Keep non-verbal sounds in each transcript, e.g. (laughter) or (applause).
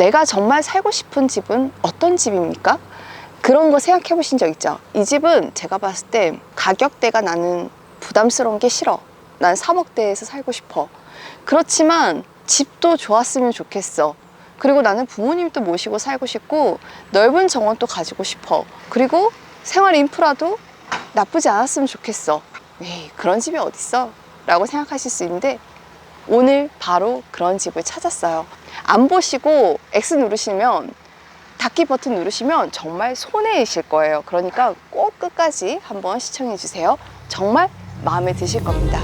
내가 정말 살고 싶은 집은 어떤 집입니까? 그런 거 생각해 보신 적 있죠? 이 집은 제가 봤을 때 가격대가 나는 부담스러운 게 싫어. 난 3억대에서 살고 싶어. 그렇지만 집도 좋았으면 좋겠어. 그리고 나는 부모님도 모시고 살고 싶고 넓은 정원도 가지고 싶어. 그리고 생활 인프라도 나쁘지 않았으면 좋겠어. 에이, 그런 집이 어딨어? 라고 생각하실 수 있는데 오늘 바로 그런 집을 찾았어요. 안 보시고 X 누르시면 닫기 버튼 누르시면 정말 손해이실 거예요. 그러니까 꼭 끝까지 한번 시청해 주세요. 정말 마음에 드실 겁니다.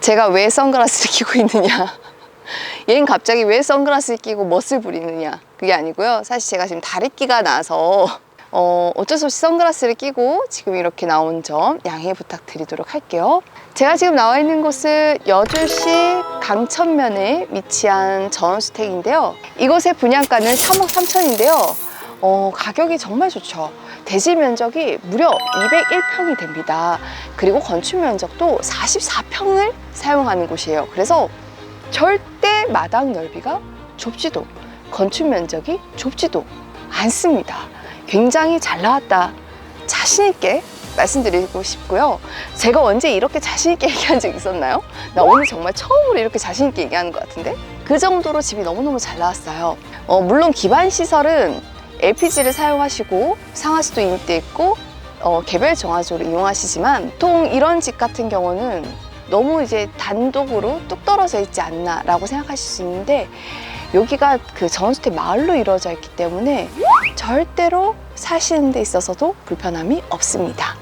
제가 왜 선글라스를 (laughs) 끼고 있느냐? 얘는 갑자기 왜 선글라스를 끼고 멋을 부리느냐? 그게 아니고요. 사실 제가 지금 다리끼가 나서 어, 어쩔 수 없이 선글라스를 끼고 지금 이렇게 나온 점 양해 부탁드리도록 할게요. 제가 지금 나와 있는 곳은 여주시 강천면에 위치한 전원주택인데요. 이곳의 분양가는 3억 3천인데요. 어, 가격이 정말 좋죠. 대지 면적이 무려 201평이 됩니다. 그리고 건축 면적도 44평을 사용하는 곳이에요. 그래서 절대 마당 넓이가 좁지도 건축 면적이 좁지도 않습니다. 굉장히 잘 나왔다. 자신 있게 말씀드리고 싶고요. 제가 언제 이렇게 자신 있게 (laughs) 얘기한 적 있었나요? 나 오늘 정말 처음으로 이렇게 자신 있게 얘기하는 것 같은데? 그 정도로 집이 너무너무 잘 나왔어요. 어, 물론 기반 시설은 LPG를 사용하시고 상하수도 인대 있고 어, 개별 정화조를 이용하시지만 보통 이런 집 같은 경우는 너무 이제 단독으로 뚝 떨어져 있지 않나라고 생각하실 수 있는데 여기가 그 전원주택 마을로 이루어져 있기 때문에 절대로 사시는 데 있어서도 불편함이 없습니다.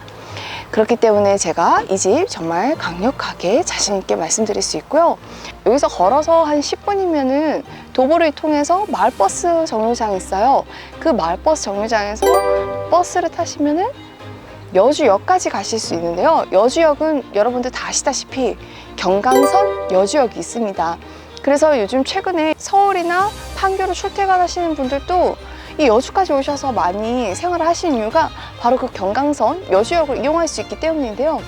그렇기 때문에 제가 이 집 정말 강력하게 자신 있게 말씀드릴 수 있고요. 여기서 걸어서 한 10분이면은 도보를 통해서 마을버스 정류장이 있어요. 그 마을버스 정류장에서 버스를 타시면은 여주역까지 가실 수 있는데요. 여주역은 여러분들 다 아시다시피 경강선 여주역이 있습니다. 그래서 요즘 최근에 서울이나 판교로 출퇴근하시는 분들도 이 여주까지 오셔서 많이 생활을 하시는 이유가 바로 그 경강선 여주역을 이용할 수 있기 때문인데요.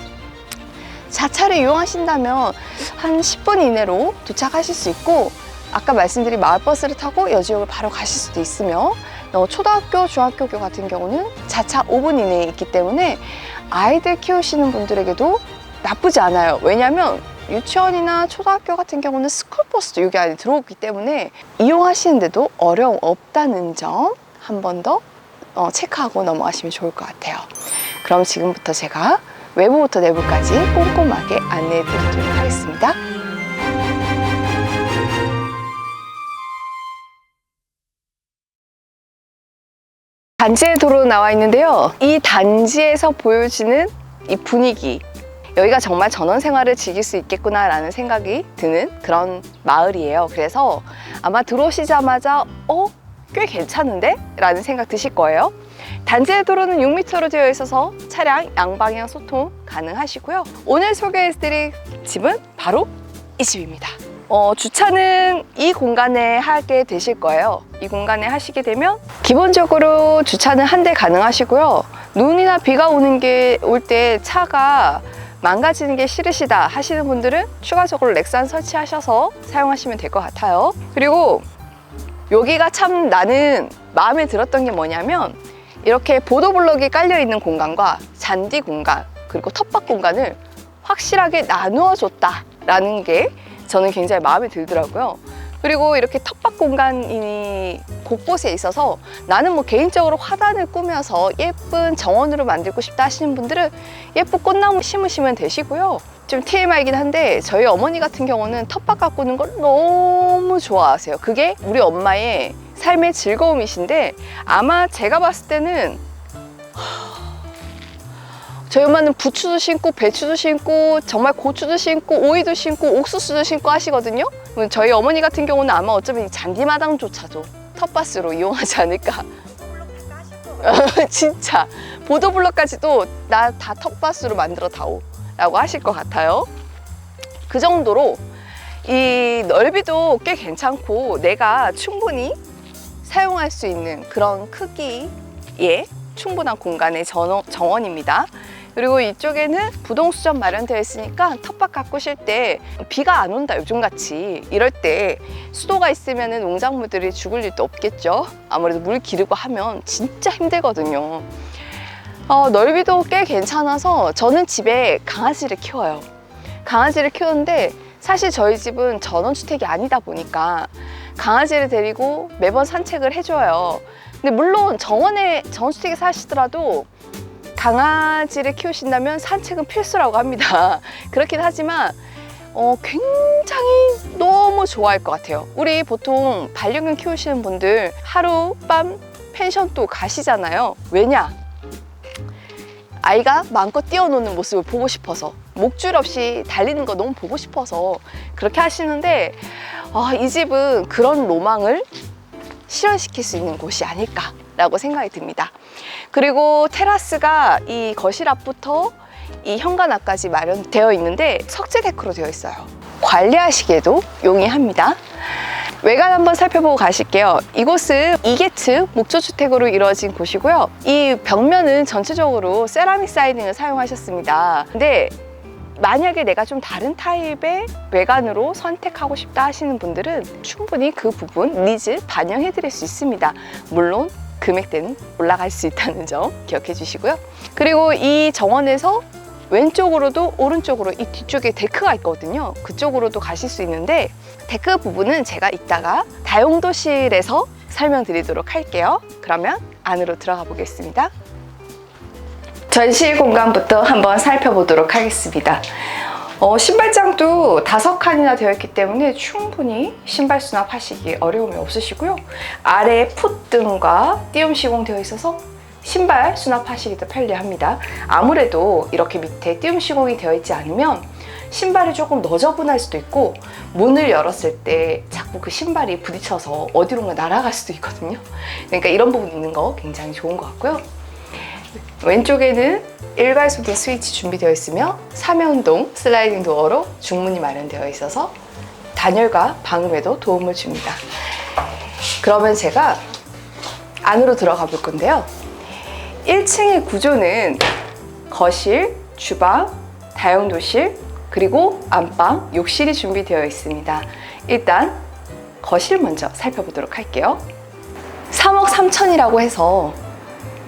자차를 이용하신다면 한 10분 이내로 도착하실 수 있고 아까 말씀드린 마을버스를 타고 여주역을 바로 가실 수도 있으며 어, 초등학교, 중학교 같은 경우는 자차 5분 이내에 있기 때문에 아이들 키우시는 분들에게도 나쁘지 않아요. 왜냐하면 유치원이나 초등학교 같은 경우는 스쿨버스도 여기 안에 들어오기 때문에 이용하시는데도 어려움 없다는 점 한 번더 어, 체크하고 넘어가시면 좋을 것 같아요. 그럼 지금부터 제가 외부부터 내부까지 꼼꼼하게 안내해 드리도록 하겠습니다. 단지의 도로 나와 있는데요. 이 단지에서 보여지는 이 분위기. 여기가 정말 전원 생활을 즐길 수 있겠구나라는 생각이 드는 그런 마을이에요. 그래서 아마 들어오시자마자 어? 꽤 괜찮은데? 라는 생각 드실 거예요. 단지의 도로는 6m로 되어 있어서 차량 양방향 소통 가능하시고요. 오늘 소개해드릴 집은 바로 이 집입니다. 어, 주차는 이 공간에 하게 되실 거예요. 이 공간에 하시게 되면 기본적으로 주차는 한 대 가능하시고요. 눈이나 비가 오는 게 올 때 차가 망가지는 게 싫으시다 하시는 분들은 추가적으로 렉산 설치하셔서 사용하시면 될 것 같아요. 그리고 여기가 참 나는 마음에 들었던 게 뭐냐면 이렇게 보도블럭이 깔려 있는 공간과 잔디 공간 그리고 텃밭 공간을 확실하게 나누어 줬다라는 게 저는 굉장히 마음에 들더라고요. 그리고 이렇게 텃밭 공간이 곳곳에 있어서 나는 뭐 개인적으로 화단을 꾸며서 예쁜 정원으로 만들고 싶다 하시는 분들은 예쁜 꽃나무 심으시면 되시고요. 좀 TMI이긴 한데 저희 어머니 같은 경우는 텃밭 가꾸는 걸 너무 좋아하세요. 그게 우리 엄마의 삶의 즐거움이신데 아마 제가 봤을 때는 저희 엄마는 부추도 심고 배추도 심고 정말 고추도 심고 오이도 심고 옥수수도 심고 하시거든요. 저희 어머니 같은 경우는 아마 어쩌면 이 잔디마당조차도 텃밭으로 이용하지 않을까. (laughs) 진짜 보도블럭까지도 나 다 텃밭으로 만들어 다오 라고 하실 것 같아요. 그 정도로 이 넓이도 꽤 괜찮고 내가 충분히 사용할 수 있는 그런 크기 예, 충분한 공간의 전- 정원입니다. 그리고 이쪽에는 부동 수전 마련되어 있으니까 텃밭 가꾸실 때 비가 안 온다 요즘 같이 이럴 때 수도가 있으면 농작물들이 죽을 일도 없겠죠. 아무래도 물 기르고 하면 진짜 힘들거든요. 어, 넓이도 꽤 괜찮아서 저는 집에 강아지를 키워요. 강아지를 키우는데 사실 저희 집은 전원주택이 아니다 보니까 강아지를 데리고 매번 산책을 해줘요. 근데 물론 정원에 전원주택에 사시더라도 강아지를 키우신다면 산책은 필수라고 합니다. (laughs) 그렇긴 하지만 어, 굉장히 너무 좋아할 것 같아요. 우리 보통 반려견 키우시는 분들 하루밤 펜션도 가시잖아요. 왜냐? 아이가 마음껏 뛰어노는 모습을 보고 싶어서 목줄 없이 달리는 거 너무 보고 싶어서 그렇게 하시는데 아, 이 집은 그런 로망을 실현시킬 수 있는 곳이 아닐까 라고 생각이 듭니다. 그리고 테라스가 이 거실 앞부터 이 현관 앞까지 마련되어 있는데 석재 데크로 되어 있어요. 관리하시기에도 용이합니다. 외관 한번 살펴보고 가실게요. 이곳은 2계층 목조주택으로 이루어진 곳이고요. 이 벽면은 전체적으로 세라믹 사이딩을 사용하셨습니다. 근데 만약에 내가 좀 다른 타입의 외관으로 선택하고 싶다 하시는 분들은 충분히 그 부분 니즈 반영해 드릴 수 있습니다. 물론 금액대는 올라갈 수 있다는 점 기억해 주시고요. 그리고 이 정원에서 왼쪽으로도 오른쪽으로 이 뒤쪽에 데크가 있거든요. 그쪽으로도 가실 수 있는데 데크 부분은 제가 이따가 다용도실에서 설명드리도록 할게요. 그러면 안으로 들어가 보겠습니다. 전실 공간부터 한번 살펴보도록 하겠습니다. 어, 신발장도 다섯 칸이나 되어 있기 때문에 충분히 신발 수납하시기 어려움이 없으시고요. 아래 풋등과 띄움 시공되어 있어서 신발 수납하시기도 편리합니다. 아무래도 이렇게 밑에 띄움 시공이 되어 있지 않으면 신발이 조금 너저분할 수도 있고 문을 열었을 때 자꾸 그 신발이 부딪혀서 어디론가 날아갈 수도 있거든요. 그러니까 이런 부분 있는 거 굉장히 좋은 것 같고요. 왼쪽에는 일괄소개 스위치 준비되어 있으며 3연동 슬라이딩 도어로 중문이 마련되어 있어서 단열과 방음에도 도움을 줍니다. 그러면 제가 안으로 들어가 볼 건데요. 1층의 구조는 거실, 주방, 다용도실, 그리고 안방, 욕실이 준비되어 있습니다. 일단 거실 먼저 살펴보도록 할게요. 3억 3천이라고 해서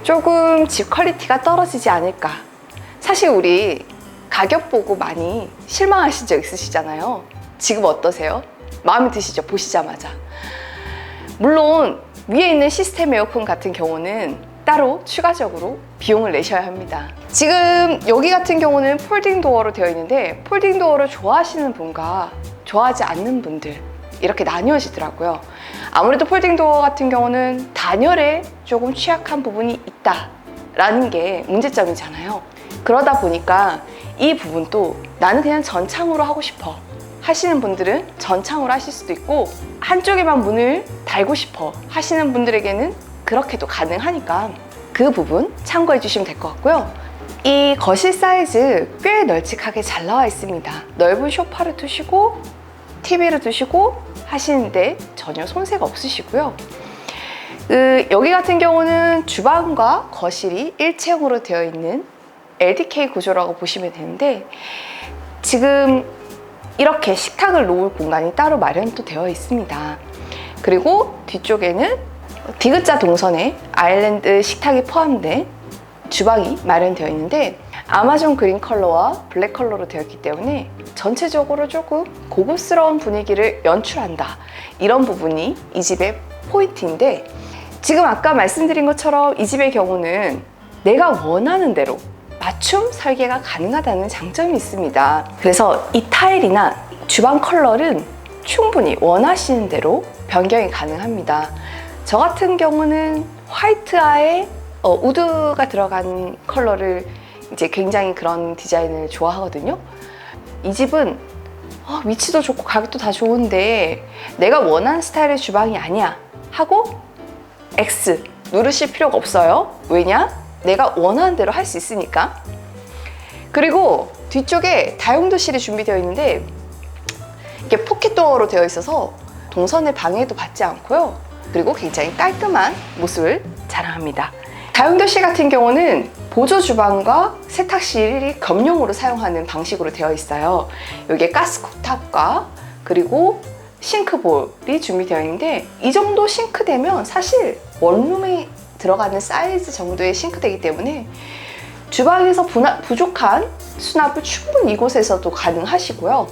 조금 집 퀄리티가 떨어지지 않을까. 사실 우리 가격 보고 많이 실망하신 적 있으시잖아요. 지금 어떠세요? 마음에 드시죠? 보시자마자. 물론 위에 있는 시스템 에어컨 같은 경우는 따로 추가적으로 비용을 내셔야 합니다. 지금 여기 같은 경우는 폴딩 도어로 되어 있는데 폴딩 도어를 좋아하시는 분과 좋아하지 않는 분들 이렇게 나뉘어지더라고요. 아무래도 폴딩 도어 같은 경우는 단열에 조금 취약한 부분이 있다라는 게 문제점이잖아요. 그러다 보니까 이 부분도 나는 그냥 전창으로 하고 싶어 하시는 분들은 전창으로 하실 수도 있고 한쪽에만 문을 달고 싶어 하시는 분들에게는 그렇게도 가능하니까 그 부분 참고해 주시면 될 것 같고요. 이 거실 사이즈 꽤 널찍하게 잘 나와 있습니다. 넓은 소파를 두시고 TV를 두시고 하시는데 전혀 손색 없으시고요. 그, 여기 같은 경우는 주방과 거실이 일체형으로 되어 있는 LDK 구조라고 보시면 되는데 지금 이렇게 식탁을 놓을 공간이 따로 마련도 되어 있습니다. 그리고 뒤쪽에는 디귿자 동선에 아일랜드 식탁이 포함된 주방이 마련되어 있는데 아마존 그린 컬러와 블랙 컬러로 되어 있기 때문에 전체적으로 조금 고급스러운 분위기를 연출한다. 이런 부분이 이 집의 포인트인데 지금 아까 말씀드린 것처럼 이 집의 경우는 내가 원하는 대로 맞춤 설계가 가능하다는 장점이 있습니다. 그래서 이 타일이나 주방 컬러는 충분히 원하시는 대로 변경이 가능합니다. 저 같은 경우는 화이트아에 어, 우드가 들어간 컬러를 이제 굉장히 그런 디자인을 좋아하거든요. 이 집은 어, 위치도 좋고 가격도 다 좋은데 내가 원하는 스타일의 주방이 아니야 하고 X 누르실 필요가 없어요. 왜냐? 내가 원하는 대로 할 수 있으니까. 그리고 뒤쪽에 다용도실이 준비되어 있는데 이게 포켓도어로 되어 있어서 동선의 방해도 받지 않고요. 그리고 굉장히 깔끔한 모습을 자랑합니다. 다용도실 같은 경우는 보조 주방과 세탁실이 겸용으로 사용하는 방식으로 되어 있어요. 여기에 가스쿡탑과 그리고 싱크볼이 준비되어 있는데 이 정도 싱크대면 사실 원룸에 들어가는 사이즈 정도의 싱크대이기 때문에 주방에서 부나- 부족한 수납을 충분히 이곳에서도 가능하시고요.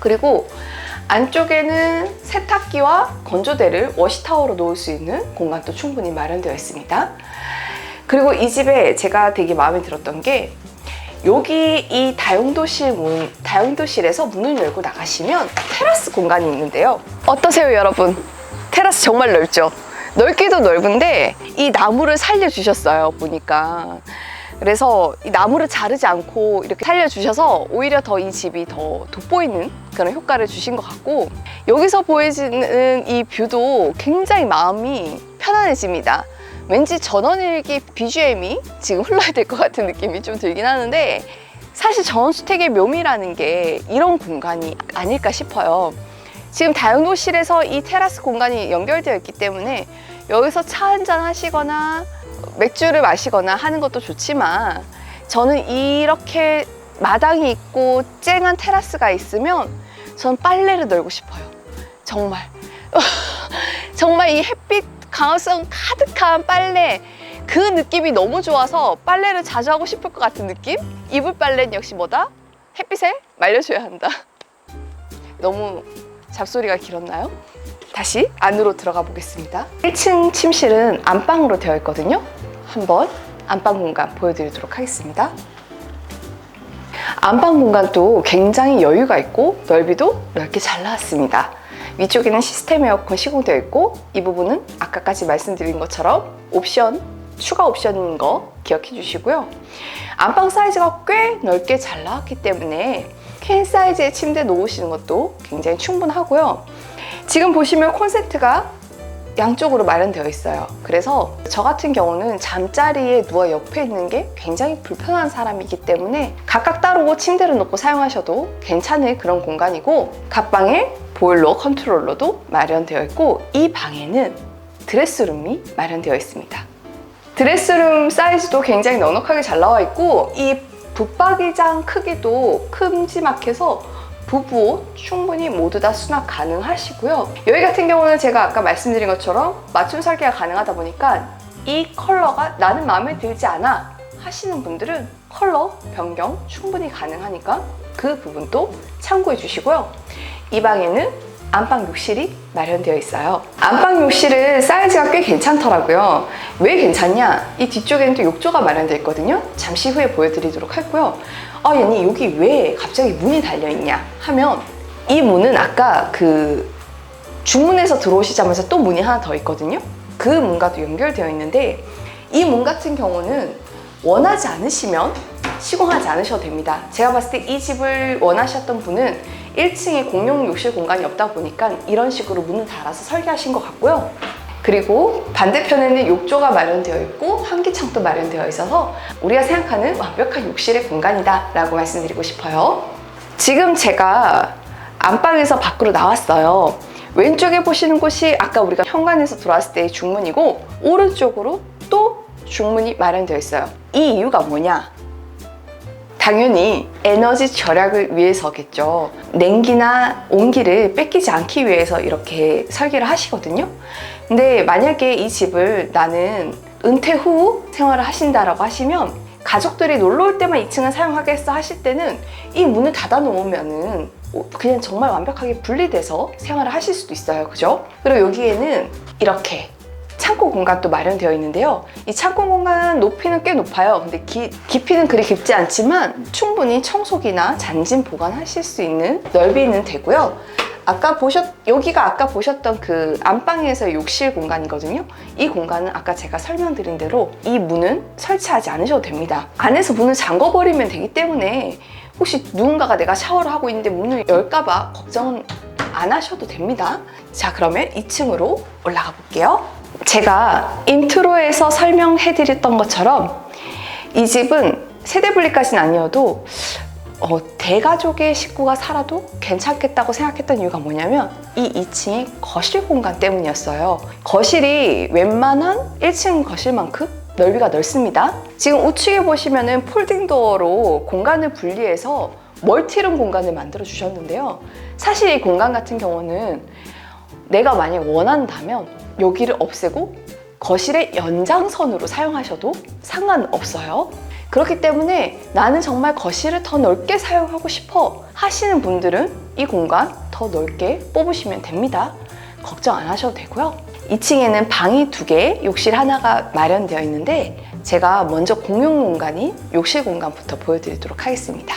그리고 안쪽에는 세탁기와 건조대를 워시타워로 놓을 수 있는 공간도 충분히 마련되어 있습니다. 그리고 이 집에 제가 되게 마음에 들었던 게 여기 이 다용도실 문, 다용도실에서 문을 열고 나가시면 테라스 공간이 있는데요. 어떠세요, 여러분? 테라스 정말 넓죠? 넓기도 넓은데 이 나무를 살려주셨어요, 보니까. 그래서 이 나무를 자르지 않고 이렇게 살려주셔서 오히려 더 이 집이 더 돋보이는 그런 효과를 주신 것 같고 여기서 보여지는 이 뷰도 굉장히 마음이 편안해집니다. 왠지 전원일기 BGM이 지금 흘러야 될 것 같은 느낌이 좀 들긴 하는데 사실 전원주택의 묘미라는 게 이런 공간이 아닐까 싶어요. 지금 다용도실에서 이 테라스 공간이 연결되어 있기 때문에 여기서 차 한잔 하시거나 맥주를 마시거나 하는 것도 좋지만 저는 이렇게 마당이 있고 쨍한 테라스가 있으면 전 빨래를 널고 싶어요. 정말. (laughs) 정말 이 햇빛 강화성 가득한 빨래 그 느낌이 너무 좋아서 빨래를 자주 하고 싶을 것 같은 느낌? 이불 빨래는 역시 뭐다? 햇빛에 말려줘야 한다. (laughs) 너무 잡소리가 길었나요? 다시 안으로 들어가 보겠습니다. 1층 침실은 안방으로 되어 있거든요. 한번 안방 공간 보여드리도록 하겠습니다. 안방 공간도 굉장히 여유가 있고 넓이도 넓게 잘 나왔습니다. 위쪽에는 시스템 에어컨 시공되어 있고 이 부분은 아까까지 말씀드린 것처럼 옵션 추가 옵션인 거 기억해 주시고요. 안방 사이즈가 꽤 넓게 잘 나왔기 때문에 퀸 사이즈의 침대 놓으시는 것도 굉장히 충분하고요. 지금 보시면 콘센트가 양쪽으로 마련되어 있어요. 그래서 저 같은 경우는 잠자리에 누워 옆에 있는 게 굉장히 불편한 사람이기 때문에 각각 따로 침대를 놓고 사용하셔도 괜찮을 그런 공간이고 각방에 보일러 컨트롤러도 마련되어 있고 이 방에는 드레스룸이 마련되어 있습니다. 드레스룸 사이즈도 굉장히 넉넉하게 잘 나와 있고 이 붙박이장 크기도 큼지막해서 부부옷 충분히 모두 다 수납 가능하시고요. 여기 같은 경우는 제가 아까 말씀드린 것처럼 맞춤 설계가 가능하다 보니까 이 컬러가 나는 마음에 들지 않아 하시는 분들은 컬러 변경 충분히 가능하니까 그 부분도 참고해 주시고요. 이 방에는 안방 욕실이 마련되어 있어요. 안방 욕실은 사이즈가 꽤 괜찮더라고요. 왜 괜찮냐? 이 뒤쪽에는 또 욕조가 마련되어 있거든요. 잠시 후에 보여드리도록 하고요. 아, 얘니 여기 왜 갑자기 문이 달려있냐? 하면 이 문은 아까 그 중문에서 들어오시자마자 또 문이 하나 더 있거든요. 그 문과도 연결되어 있는데 이 문 같은 경우는 원하지 않으시면 시공하지 않으셔도 됩니다. 제가 봤을 때 이 집을 원하셨던 분은 1층에 공용 욕실 공간이 없다 보니까 이런 식으로 문을 달아서 설계하신 것 같고요. 그리고 반대편에는 욕조가 마련되어 있고 환기창도 마련되어 있어서 우리가 생각하는 완벽한 욕실의 공간이다 라고 말씀드리고 싶어요. 지금 제가 안방에서 밖으로 나왔어요. 왼쪽에 보시는 곳이 아까 우리가 현관에서 들어왔을 때의 중문이고 오른쪽으로 또 중문이 마련되어 있어요. 이 이유가 뭐냐? 당연히 에너지 절약을 위해서겠죠. 냉기나 온기를 뺏기지 않기 위해서 이렇게 설계를 하시거든요. 근데 만약에 이 집을 나는 은퇴 후 생활을 하신다라고 하시면 가족들이 놀러 올 때만 2층을 사용하겠어 하실 때는 이 문을 닫아 놓으면은 그냥 정말 완벽하게 분리돼서 생활을 하실 수도 있어요. 그죠? 그리고 여기에는 이렇게 창고 공간도 마련되어 있는데요. 이 창고 공간 높이는 꽤 높아요. 근데 기, 깊이는 그리 깊지 않지만 충분히 청소기나 잔짐 보관하실 수 있는 넓이는 되고요. 아까 보셨 여기가 아까 보셨던 그 안방에서 욕실 공간이거든요. 이 공간은 아까 제가 설명드린 대로 이 문은 설치하지 않으셔도 됩니다. 안에서 문을 잠궈 버리면 되기 때문에 혹시 누군가가 내가 샤워를 하고 있는데 문을 열까봐 걱정은 안 하셔도 됩니다. 자, 그러면 2층으로 올라가 볼게요. 제가 인트로에서 설명해 드렸던 것처럼 이 집은 세대 분리까지는 아니어도 어, 대가족의 식구가 살아도 괜찮겠다고 생각했던 이유가 뭐냐면 이 2층의 거실 공간 때문이었어요. 거실이 웬만한 1층 거실만큼 넓이가 넓습니다. 지금 우측에 보시면은 폴딩 도어로 공간을 분리해서 멀티룸 공간을 만들어 주셨는데요. 사실 이 공간 같은 경우는 내가 만약 원한다면 여기를 없애고 거실의 연장선으로 사용하셔도 상관없어요. 그렇기 때문에 나는 정말 거실을 더 넓게 사용하고 싶어 하시는 분들은 이 공간 더 넓게 뽑으시면 됩니다. 걱정 안 하셔도 되고요. 2층에는 방이 두 개, 욕실 하나가 마련되어 있는데 제가 먼저 공용 공간인 욕실 공간부터 보여드리도록 하겠습니다.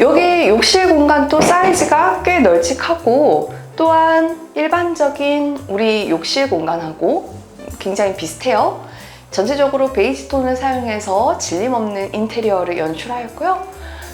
여기 욕실 공간도 사이즈가 꽤 널찍하고 또한 일반적인 우리 욕실 공간하고 굉장히 비슷해요. 전체적으로 베이지 톤을 사용해서 질림 없는 인테리어를 연출하였고요.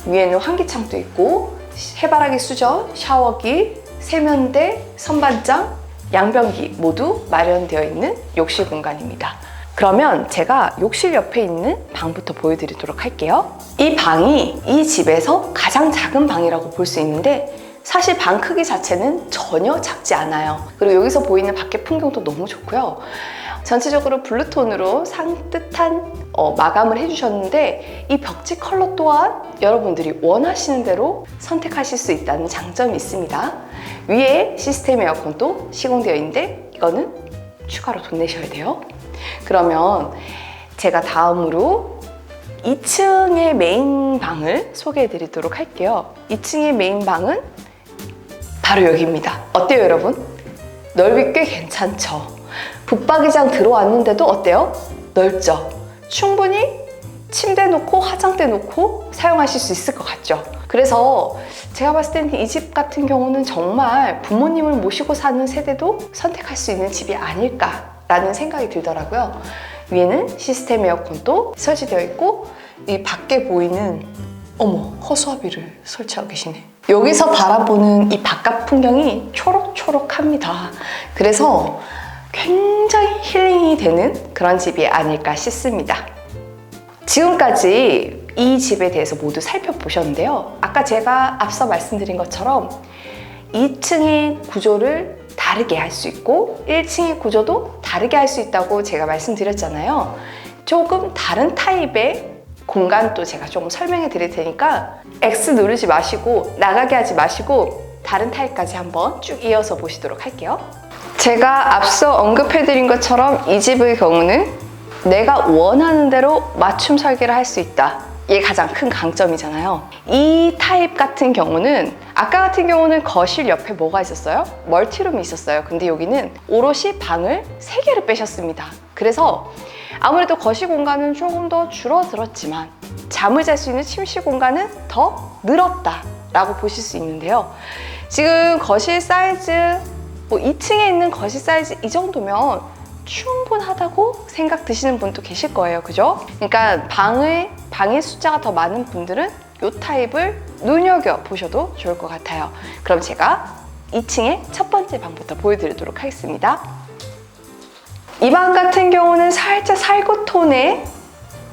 위에는 환기창도 있고 해바라기 수전, 샤워기, 세면대, 선반장, 양변기 모두 마련되어 있는 욕실 공간입니다. 그러면 제가 욕실 옆에 있는 방부터 보여드리도록 할게요. 이 방이 이 집에서 가장 작은 방이라고 볼 수 있는데 사실 방 크기 자체는 전혀 작지 않아요. 그리고 여기서 보이는 밖의 풍경도 너무 좋고요. 전체적으로 블루톤으로 상뜻한 어, 마감을 해주셨는데 이 벽지 컬러 또한 여러분들이 원하시는 대로 선택하실 수 있다는 장점이 있습니다. 위에 시스템 에어컨도 시공되어 있는데 이거는 추가로 돈 내셔야 돼요. 그러면 제가 다음으로 2층의 메인 방을 소개해 드리도록 할게요. 2층의 메인 방은 바로 여기입니다. 어때요, 여러분? 넓이 꽤 괜찮죠? 붙박이장 들어왔는데도 어때요? 넓죠? 충분히 침대 놓고 화장대 놓고 사용하실 수 있을 것 같죠? 그래서 제가 봤을 때는 이 집 같은 경우는 정말 부모님을 모시고 사는 세대도 선택할 수 있는 집이 아닐까라는 생각이 들더라고요. 위에는 시스템 에어컨도 설치되어 있고 이 밖에 보이는 어머 허수아비를 설치하고 계시네. 여기서 바라보는 이 바깥 풍경이 초록초록합니다. 그래서 굉장히 힐링이 되는 그런 집이 아닐까 싶습니다. 지금까지 이 집에 대해서 모두 살펴보셨는데요. 아까 제가 앞서 말씀드린 것처럼 2층의 구조를 다르게 할 수 있고 1층의 구조도 다르게 할 수 있다고 제가 말씀드렸잖아요. 조금 다른 타입의 공간도 제가 조금 설명해 드릴 테니까 X 누르지 마시고 나가게 하지 마시고 다른 타입까지 한번 쭉 이어서 보시도록 할게요. 제가 앞서 언급해 드린 것처럼 이 집의 경우는 내가 원하는 대로 맞춤 설계를 할 수 있다. 이게 가장 큰 강점이잖아요. 이 타입 같은 경우는 아까 같은 경우는 거실 옆에 뭐가 있었어요? 멀티룸이 있었어요. 근데 여기는 오롯이 방을 세개를 빼셨습니다. 그래서 아무래도 거실 공간은 조금 더 줄어들었지만 잠을 잘 수 있는 침실 공간은 더 늘었다라고 보실 수 있는데요. 지금 거실 사이즈 뭐 2층에 있는 거실 사이즈 이 정도면 충분하다고 생각 드시는 분도 계실 거예요. 그죠? 그러니까 방의, 방의 숫자가 더 많은 분들은 이 타입을 눈여겨 보셔도 좋을 것 같아요. 그럼 제가 2층의 첫 번째 방부터 보여드리도록 하겠습니다. 이 방 같은 경우는 살짝 살구톤의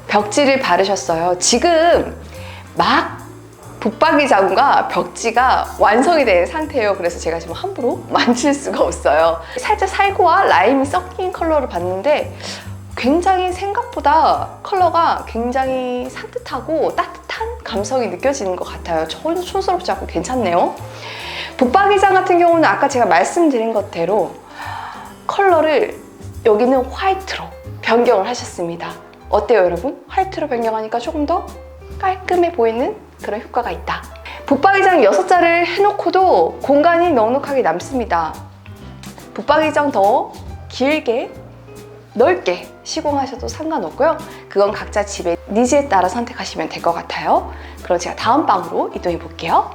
벽지를 바르셨어요. 지금 막 붙박이장과 벽지가 완성이 된 상태예요. 그래서 제가 지금 함부로 (laughs) 만질 수가 없어요. 살짝 살구와 라임이 섞인 컬러를 봤는데 굉장히 생각보다 컬러가 굉장히 산뜻하고 따뜻한 감성이 느껴지는 것 같아요. 촌스럽지 않고 괜찮네요. 붙박이장 같은 경우는 아까 제가 말씀드린 것대로 컬러를 여기는 화이트로 변경을 하셨습니다. 어때요, 여러분? 화이트로 변경하니까 조금 더 깔끔해 보이는 그런 효과가 있다. 붙박이장 6자를 해놓고도 공간이 넉넉하게 남습니다. 붙박이장 더 길게 넓게 시공하셔도 상관없고요. 그건 각자 집의 니즈에 따라 선택하시면 될 것 같아요. 그럼 제가 다음 방으로 이동해 볼게요.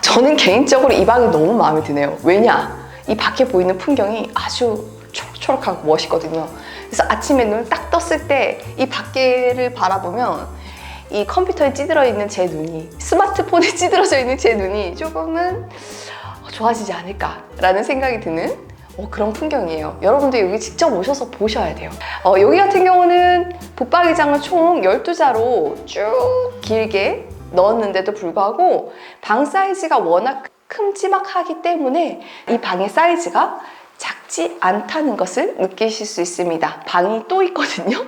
저는 개인적으로 이 방이 너무 마음에 드네요. 왜냐? 이 밖에 보이는 풍경이 아주 초록초록하고 멋있거든요. 그래서 아침에 눈을 딱 떴을 때 이 밖에를 바라보면 이 컴퓨터에 찌들어 있는 제 눈이 스마트폰에 (laughs) 찌들어져 있는 제 눈이 조금은 좋아지지 않을까라는 생각이 드는 어, 그런 풍경이에요. 여러분도 여기 직접 오셔서 보셔야 돼요. 어, 여기 같은 경우는 붙박이장을 총 12자로 쭉 길게 넣었는데도 불구하고 방 사이즈가 워낙 큼지막하기 때문에 이 방의 사이즈가 작지 않다는 것을 느끼실 수 있습니다. 방이 또 있거든요.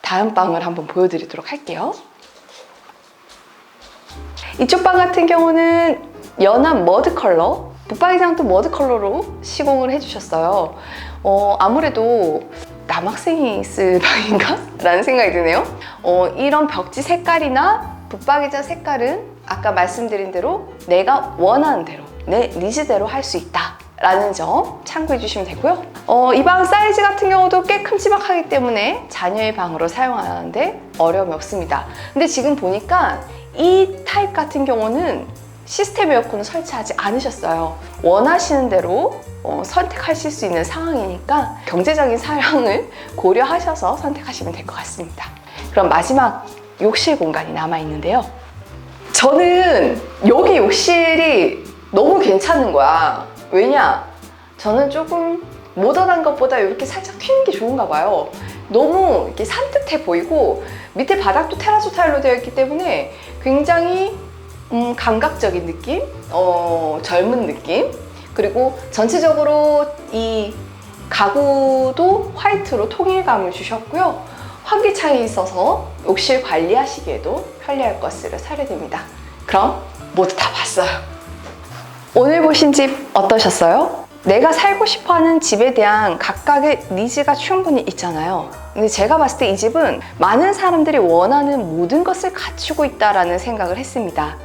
다음 방을 한번 보여드리도록 할게요. 이쪽 방 같은 경우는 연한 머드 컬러, 붙박이장도 머드 컬러로 시공을 해주셨어요. 어, 아무래도 남학생이 쓸 (laughs) 방인가? 라는 생각이 드네요. 어, 이런 벽지 색깔이나 붙박이장 색깔은 아까 말씀드린 대로 내가 원하는 대로, 내 니즈대로 할 수 있다. 라는 점 참고해 주시면 되고요. 어, 이 방 사이즈 같은 경우도 꽤 큼지막하기 때문에 자녀의 방으로 사용하는데 어려움이 없습니다. 근데 지금 보니까 이 타입 같은 경우는 시스템 에어컨을 설치하지 않으셨어요. 원하시는 대로 어, 선택하실 수 있는 상황이니까 경제적인 사양을 (laughs) 고려하셔서 선택하시면 될 것 같습니다. 그럼 마지막 욕실 공간이 남아 있는데요. 저는 여기 욕실이 너무 괜찮은 거야. 왜냐? 저는 조금 모던한 것보다 이렇게 살짝 튀는 게 좋은가 봐요. 너무 이렇게 산뜻해 보이고 밑에 바닥도 테라조 타일로 되어 있기 때문에 굉장히 음, 감각적인 느낌, 어, 젊은 느낌, 그리고 전체적으로 이 가구도 화이트로 통일감을 주셨고요. 환기창이 있어서 욕실 관리하시기에도 편리할 것으로 사례됩니다. 그럼 모두 다 봤어요. 오늘 보신 집 어떠셨어요? 내가 살고 싶어 하는 집에 대한 각각의 니즈가 충분히 있잖아요. 근데 제가 봤을 때 이 집은 많은 사람들이 원하는 모든 것을 갖추고 있다라는 생각을 했습니다.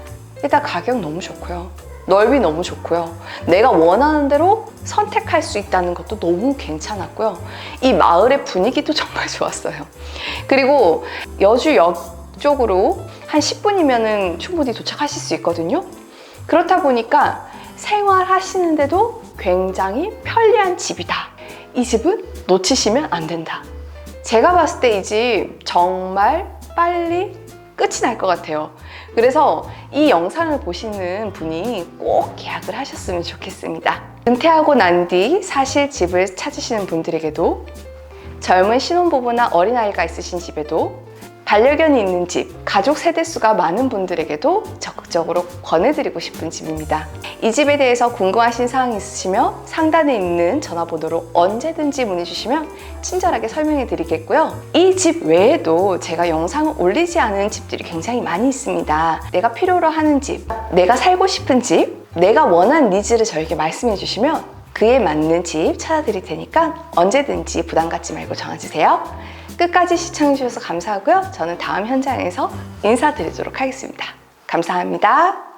일단 가격 너무 좋고요. 넓이 너무 좋고요. 내가 원하는 대로 선택할 수 있다는 것도 너무 괜찮았고요. 이 마을의 분위기도 (laughs) 정말 좋았어요. 그리고 여주역 쪽으로 한 10분이면 충분히 도착하실 수 있거든요. 그렇다 보니까 생활하시는데도 굉장히 편리한 집이다. 이 집은 놓치시면 안 된다. 제가 봤을 때 이 집 정말 빨리 끝이 날 것 같아요. 그래서 이 영상을 보시는 분이 꼭 계약을 하셨으면 좋겠습니다. 은퇴하고 난 뒤 사실 집을 찾으시는 분들에게도 젊은 신혼부부나 어린아이가 있으신 집에도 반려견이 있는 집, 가족 세대수가 많은 분들에게도 적극적으로 권해드리고 싶은 집입니다. 이 집에 대해서 궁금하신 사항이 있으시면 상단에 있는 전화번호로 언제든지 문의 주시면 친절하게 설명해 드리겠고요. 이 집 외에도 제가 영상을 올리지 않은 집들이 굉장히 많이 있습니다. 내가 필요로 하는 집, 내가 살고 싶은 집, 내가 원하는 니즈를 저에게 말씀해 주시면 그에 맞는 집 찾아드릴 테니까 언제든지 부담 갖지 말고 전화주세요. 끝까지 시청해주셔서 감사하고요. 저는 다음 현장에서 인사드리도록 하겠습니다. 감사합니다.